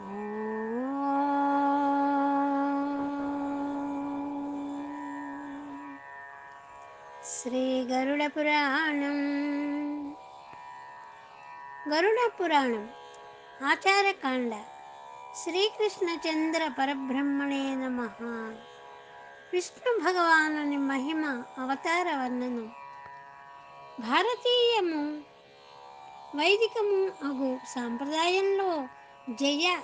శ్రీగరుడపురాణం. గరుడపురాణం. ఆచారకాండ. శ్రీకృష్ణచంద్ర పరబ్రహ్మణే నమ. విష్ణు భగవాను మహిమ అవతార వర్ణనం. భారతీయము వైదికము అగు సాంప్రదాయంలో జయ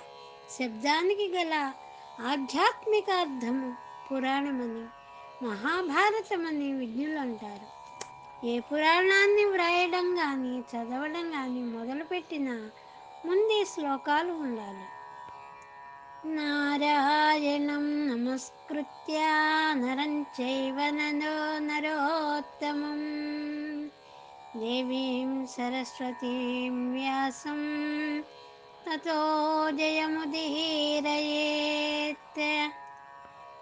శబ్దానికి గల ఆధ్యాత్మిక అర్థము పురాణమని మహాభారతమని విజ్ఞులు అంటారు. ఏ పురాణాన్ని వ్రాయడం కానీ చదవడం కానీ మొదలుపెట్టిన ముందే శ్లోకాలు ఉండాలి. నారాయణం నమస్కృత్య నరం చైవ నరో నరోత్తమం. దేవీం సరస్వతీం వ్యాసం తతో జయముదిహీరయేత్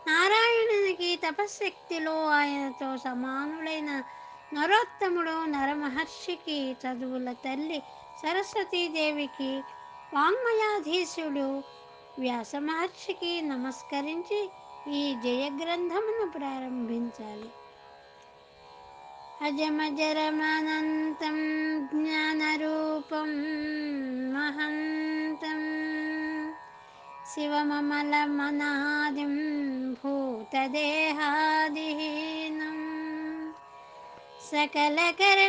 నారాయణునికి తపశ్శక్తిలో ఆయనతో సమానుడైన నరోత్తముడు నరమహర్షికి చదువుల తల్లి సరస్వతీదేవికి వాంగ్మయాధీశుడు వ్యాస మహర్షికి నమస్కరించి ఈ జయగ్రంథమును ప్రారంభించాలి. అజమజరమనంతం జ్ఞానరూపం शिवममलमनादिं भूतदेहादिहीनं सकलकर्णहीनं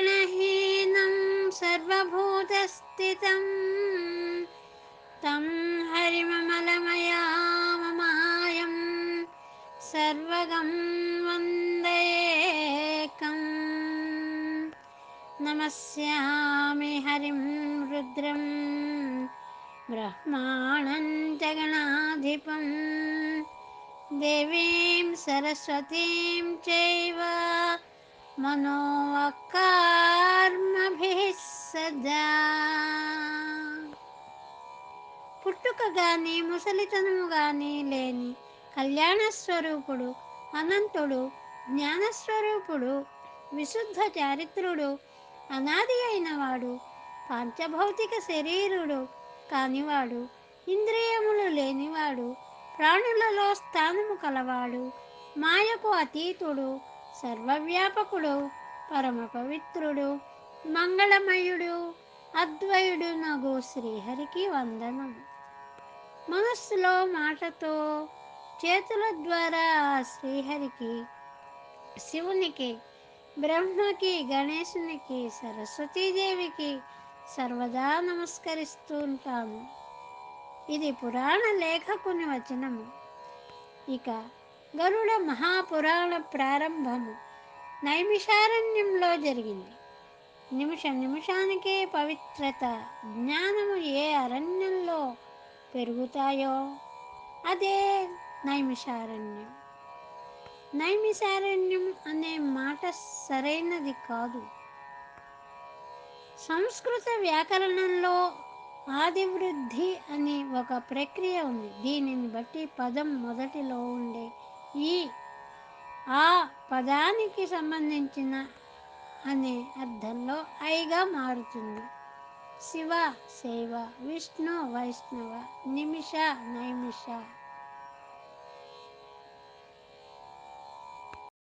सर्वभूतस्थितं। तं हरिममलमया ममायं सर्वगं वन्देकम् नमस्यामि हरिं रुद्रम्। జగణాధిపం దేవీం సరస్వతీం చైవ మనోవకార్మభిः సదా పుట్టుక గాని ముసలితనము గాని లేని కళ్యాణ స్వరూపుడు అనంతుడు జ్ఞానస్వరూపుడు విశుద్ధ చారిత్రుడు అనాది అయినవాడు పాంచభౌతిక శరీరుడు కానివాడు ఇంద్రియములు లేనివాడు ప్రాణులలో స్థానము కలవాడు మాయకు అతీతుడు సర్వవ్యాపకుడు పరమ పవిత్రుడు మంగళమయుడు అద్వయుడు నగు శ్రీహరికి వందనం. మనస్సులో మాటతో చేతుల ద్వారా శ్రీహరికి శివునికి బ్రహ్మకి గణేశునికి సరస్వతీదేవికి సర్వదా నమస్కరిస్తూ ఉంటాను ఇది పురాణ లేఖకుని వచనము. ఇక గరుడ మహాపురాణ ప్రారంభము నైమిషారణ్యంలో జరిగింది. నిమిష నిమిషానికే పవిత్రత జ్ఞానము ఏ అరణ్యంలో పెరుగుతాయో అదే నైమిషారణ్యం. నైమిషారణ్యం అనే మాట సరైనది కాదు. సంస్కృత వ్యాకరణంలో ఆదివృద్ధి అని ఒక ప్రక్రియ ఉంది. దీనిని బట్టి పదం మొదటిలో ఉండే ఈ ఆ పదానికి సంబంధించిన అనే అర్థంలో ఐగా మారుతుంది. శివ శైవ విష్ణు వైష్ణవ నిమిష నైమిష